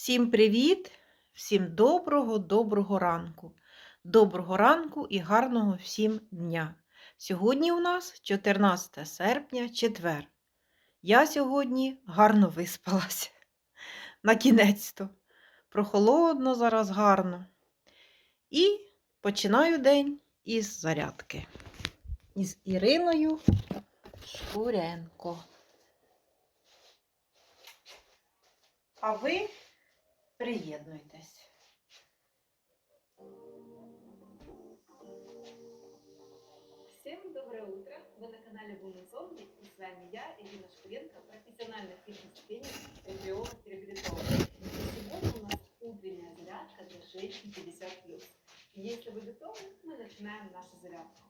Всім привіт! Всім доброго, доброго ранку. Доброго ранку і гарного всім дня. Сьогодні у нас 14 серпня, четвер. Я сьогодні гарно виспалася. На кінець-то. Прохолодно зараз гарно. І починаю день із зарядки. Із Іриною Шкуренко. А ви приєднуйтесь. Всем доброе утро! Вы на канале Women's Only и с вами я, Ирина Шкуренко, профессиональный фитнес-тренер, эмбриолог. И сегодня у нас утренняя зарядка для женщин 50+. И если вы готовы, мы начинаем нашу зарядку.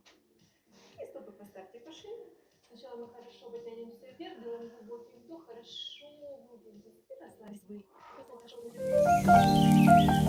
И стопы поставьте по шее. Сначала мы хорошо вытянемся вверх, делаем глубокий вдох, хорошо будем и расслабились Thank you.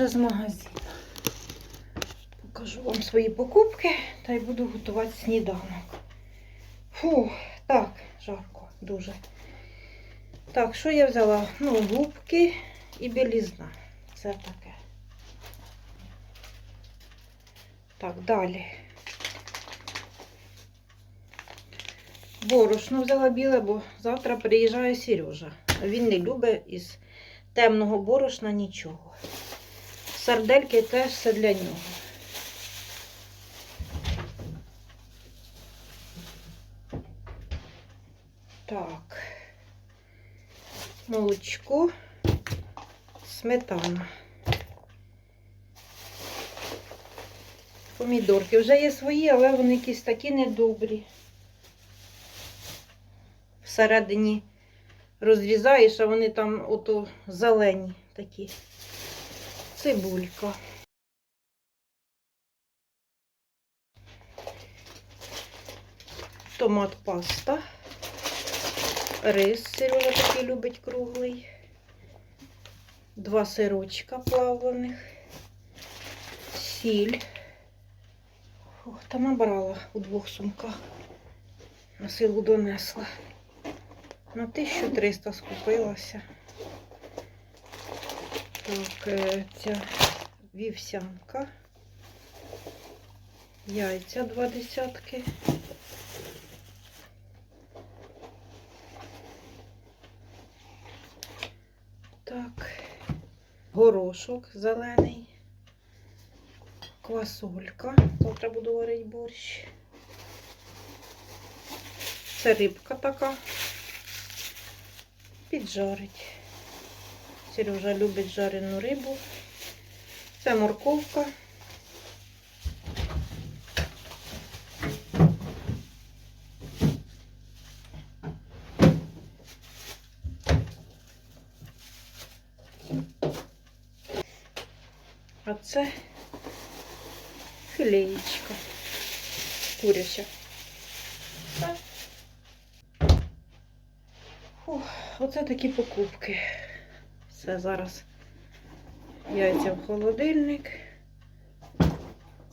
Вже з магазину. Покажу вам свої покупки та й буду готувати сніданок. Фу, так, жарко, дуже. Так, що я взяла? Ну, губки і білізна. Це таке. Так, далі. Борошно взяла біле, бо завтра приїжджає Сережа. Він не любить із темного борошна нічого. Сардельки теж все для нього. Так. Молочко, сметана. Помідорки. Вже є свої, але вони якісь такі недобрі. Всередині розрізаєш, а вони там ото зелені такі. Цибулька. Томат паста. Рис Сережа такий любить круглий. Два сирочка плавлених. Сіль. Ох, та набрала у двох сумках. На силу донесла. На 1300 скупилася. Так, е, ця вівсянка. Яйця два десятки. Так, горошок зелений, квасолька. Завтра буду варити борщ. Це рибка така. Піджарить. Сережа любить жарену рибу. Це морковка. А це філеєчка куряча. Оце такі покупки. Все зараз яйця в холодильник.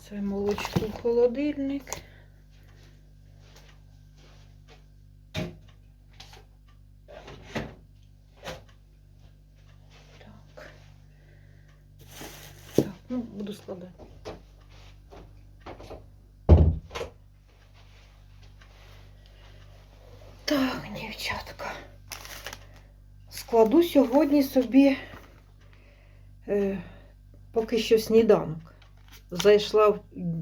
Це молочко в холодильник. Так. Так, ну, буду складати. Так, дівчатка. Складу сьогодні собі е, поки що сніданок. Зайшла в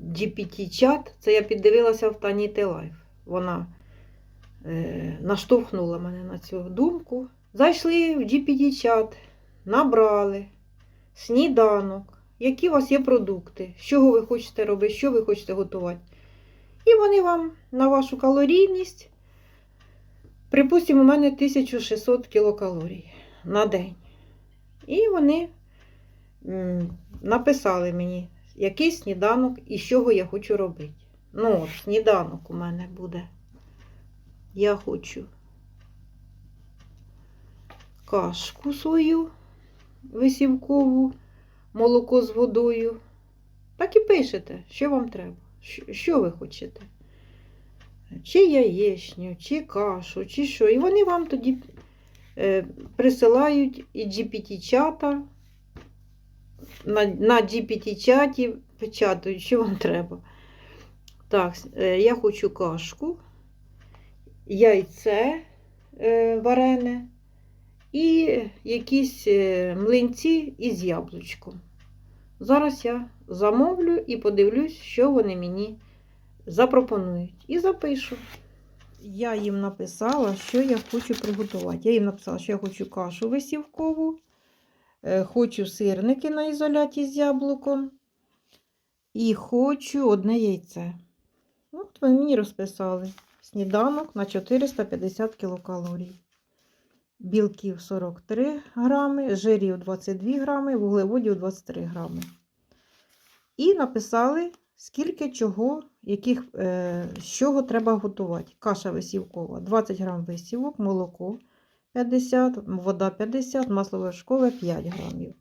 GPT-чат, це я піддивилася в Тані Лайф. Вона е, наштовхнула мене на цю думку. Зайшли в GPT-чат, набрали сніданок, які у вас є продукти, з чого ви хочете робити, що ви хочете готувати. І вони вам на вашу калорійність. Припустимо, у мене 1600 кілокалорій на день. І вони написали мені, який сніданок і з чого я хочу робити. Ну, от, сніданок у мене буде. Я хочу кашку свою висівкову, молоко з водою. Так і пишете, що вам треба, що, ви хочете чи яєчню, чи кашу, чи що. І вони вам тоді е, присилають і GPT-чата. На, на GPT-чаті печатають, що вам треба. Так, е, я хочу кашку, яйце е, варене і якісь млинці із яблучком. Зараз я замовлю і подивлюсь, що вони мені запропонують. І запишу. Я їм написала, що я хочу приготувати. Я їм написала, що я хочу кашу висівкову, е, хочу сирники на ізоляті з яблуком. І хочу одне яйце. От вони мені розписали. Сніданок на 450 кілокалорій. Білків 43 грами, жирів 22 грами, вуглеводів 23 грами. І написали, скільки чого, яких, е, з чого треба готувати. Каша висівкова 20 грам висівок, молоко 50, вода 50, масло вершкове 5 грамів.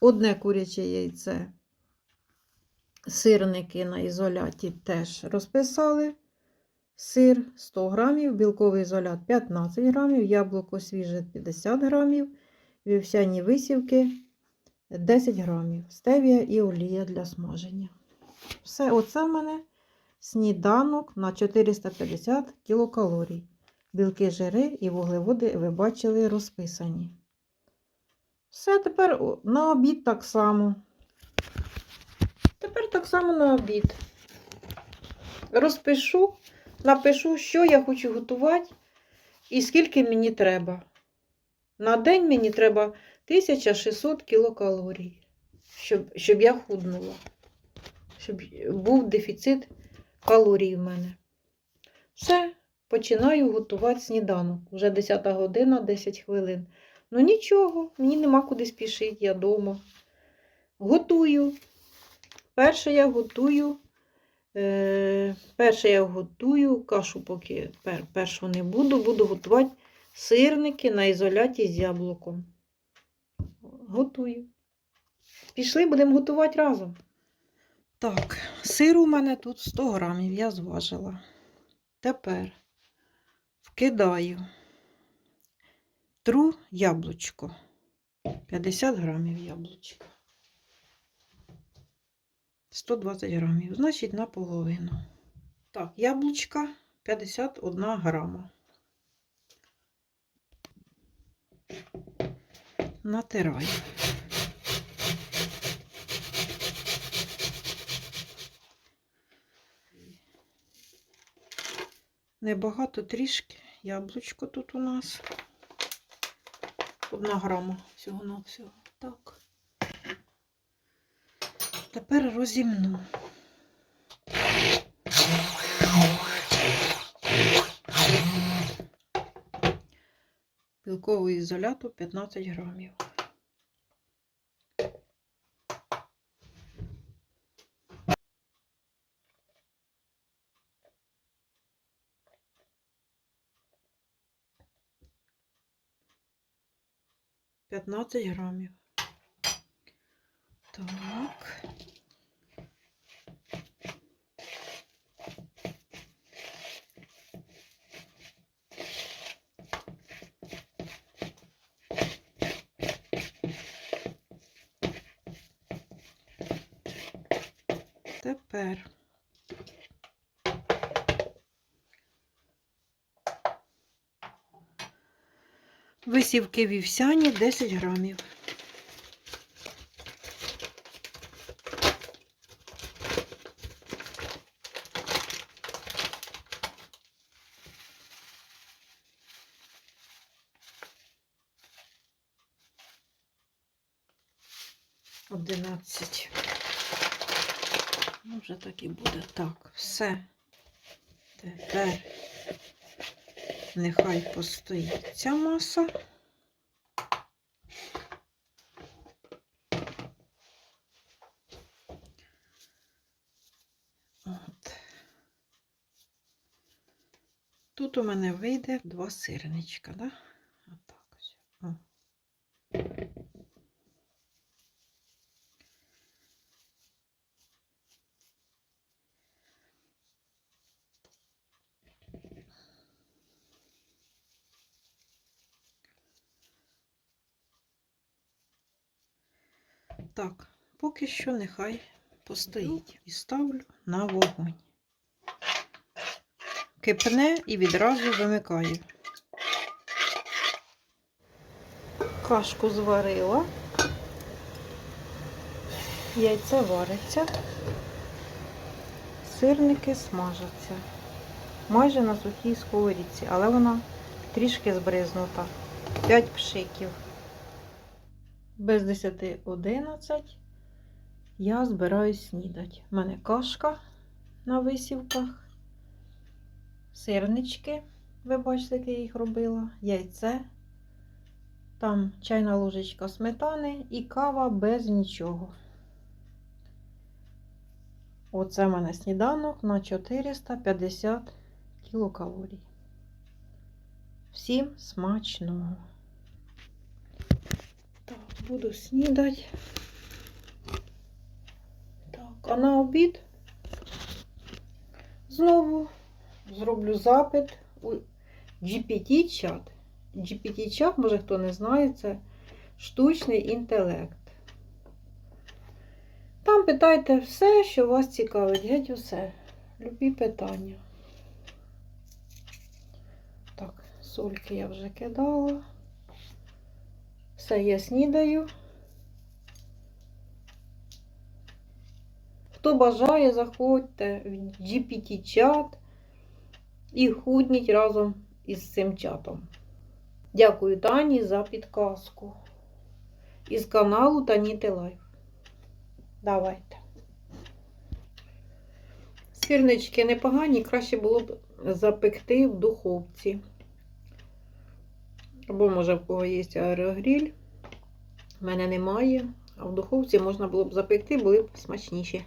одне куряче яйце. Сирники на ізоляті теж розписали. Сир 100 грамів, білковий ізолят 15 грамів, яблуко свіже 50 грамів, вівсяні висівки 10 грамів, стевія і олія для смаження. Все, оце в мене сніданок на 450 кілокалорій. Білки, жири і вуглеводи ви бачили розписані. Все, тепер на обід так само. Тепер так само на обід. Розпишу, напишу, що я хочу готувати і скільки мені треба. На день мені треба 1600 кілокалорій, щоб, щоб я худнула. Щоб був дефіцит калорій в мене. Все, починаю готувати сніданок. Вже 10 година, 10 хвилин. Ну нічого, мені нема куди спішити, я вдома. Готую. Перше я готую. Е, перше я готую кашу, поки пер, першу не буду. Буду готувати сирники на ізоляті з яблуком. Готую. Пішли, будемо готувати разом. Так, сир у мене тут 100 грамів, я зважила. Тепер вкидаю тру яблучко. 50 грамів яблучка. 120 грамів, значить наполовину. Так, яблучка 51 грама. Натираю. Небагато трішки. Яблучко тут у нас. Одна грама всього на всього. Так. Тепер розімну. Білковий ізоляту 15 грамів. П'ятнадцять грамів. Так. Тепер висівки вівсяні 10 грамів. Одинадцять. Ну, вже так і буде. Так, все. Тепер нехай постоїть ця маса. От. Тут у мене вийде два сирничка, да? Отак ось. О. Так, поки що нехай постоїть. І ставлю на вогонь. Кипне і відразу вимикаю. Кашку зварила. Яйце вариться. Сирники смажаться. Майже на сухій сковорідці, але вона трішки збризнута. 5 пшиків без 10-11 я збираюсь снідати. У мене кашка на висівках, сирнички, ви бачите, як я їх робила, яйце, там чайна ложечка сметани і кава без нічого. Оце в мене сніданок на 450 кілокалорій. Всім смачного! Так, буду снідати. А на обід знову зроблю запит у GPT-чат. GPT-чат, може хто не знає, це штучний інтелект. Там питайте все, що вас цікавить, геть усе. Любі питання. Так, сольки я вже кидала. Все, я снідаю. Хто бажає, заходьте в GPT-чат і худніть разом із цим чатом. Дякую Тані за підказку. Із каналу Таніти Лайф. Давайте. Сирнички непогані, краще було б запекти в духовці. Або, може, в кого є аерогріль. У мене немає. А в духовці можна було б запекти, були б смачніші.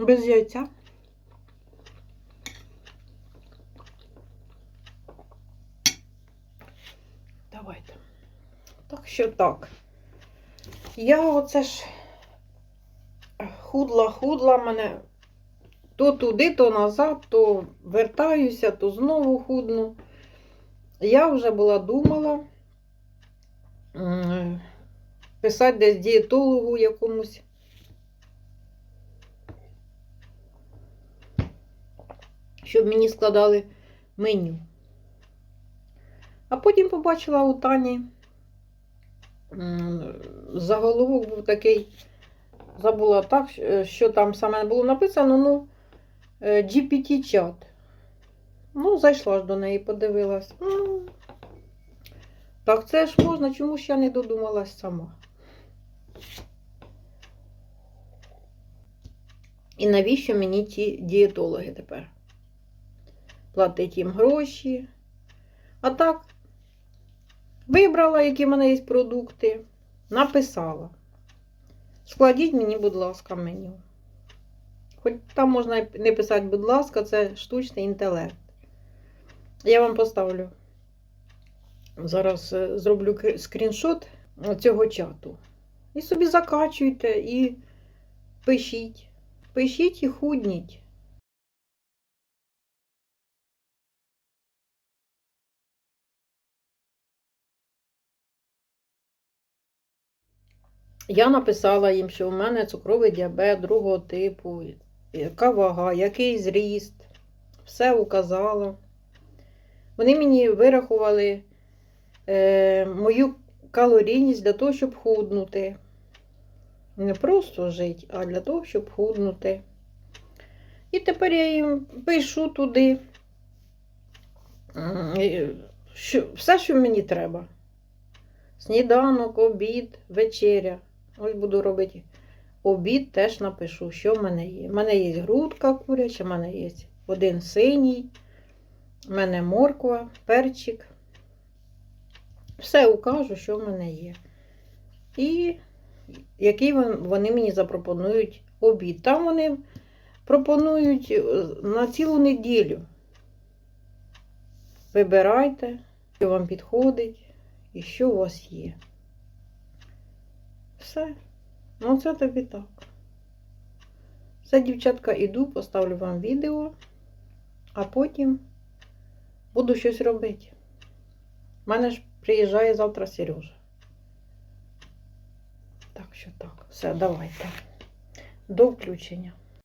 Без яйця. Давайте. Так що так. Я оце ж худла, худла мене то туди, то назад, то вертаюся, то знову худну. Я вже була думала писати десь дієтологу якомусь. Щоб мені складали меню. А потім побачила у Тані заголовок був такий, забула так, що- що там саме було написано, ну, е, GPT-чат. Ну, зайшла ж до неї, подивилась. Ну, так це ж можна, чому ж я не додумалась сама. І навіщо мені ті дієтологи тепер? Платить їм гроші. А так, вибрала, які в мене є продукти, написала. Складіть мені, будь ласка, меню. Хоч там можна не писати, будь ласка, це штучний інтелект. Я вам поставлю. Зараз е, зроблю скріншот цього чату. І собі закачуйте і пишіть. Пишіть і худніть. Я написала їм, що у мене цукровий діабет другого типу, яка вага, який зріст. Все указала. Вони мені вирахували е, мою калорійність для того, щоб худнути. Не просто жити, а для того, щоб худнути. І тепер я їм пишу туди. Що, все, що мені треба. Сніданок, обід, вечеря. Ось буду робити обід, теж напишу, що в мене є. У мене є грудка куряча, в мене є один синій, в мене морква, перчик. Все укажу, що в мене є. І який вони мені запропонують обід. Там вони пропонують е, на цілу неділю. Вибирайте, що вам підходить і що у вас є. Все. Ну, це тобі так. Все, дівчатка, іду, поставлю вам відео, а потім буду щось робити. У мене ж приїжджає завтра Сережа. Так що так. Все, давайте. До включення.